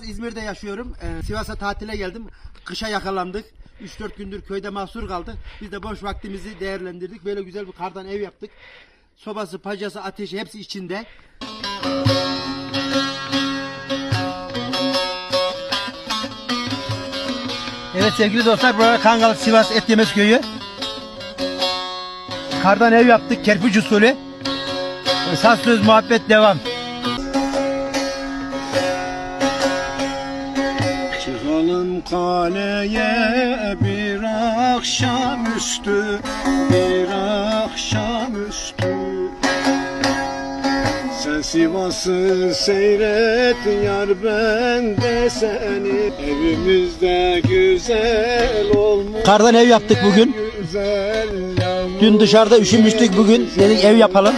İzmir'de yaşıyorum. Ee, Sivas'a tatile geldim. Kışa yakalandık. 3-4 gündür köyde mahsur kaldık. Biz de boş vaktimizi değerlendirdik. Böyle güzel bir kardan ev yaptık. Sobası, pacası, ateşi hepsi içinde. Evet sevgili dostlar burası Kangal Sivas Et Yemez Köyü. Kardan ev yaptık kerpiç usulü. Saz söz muhabbet devam. Çıkalım kaleye bir akşamüstü Bir akşamüstü Sen Sivas'ı seyret yar ben de seni Evimizde güzel olmuş Kardan ev yaptık bugün. Dün dışarıda üşümüştük bugün dedik ev yapalım.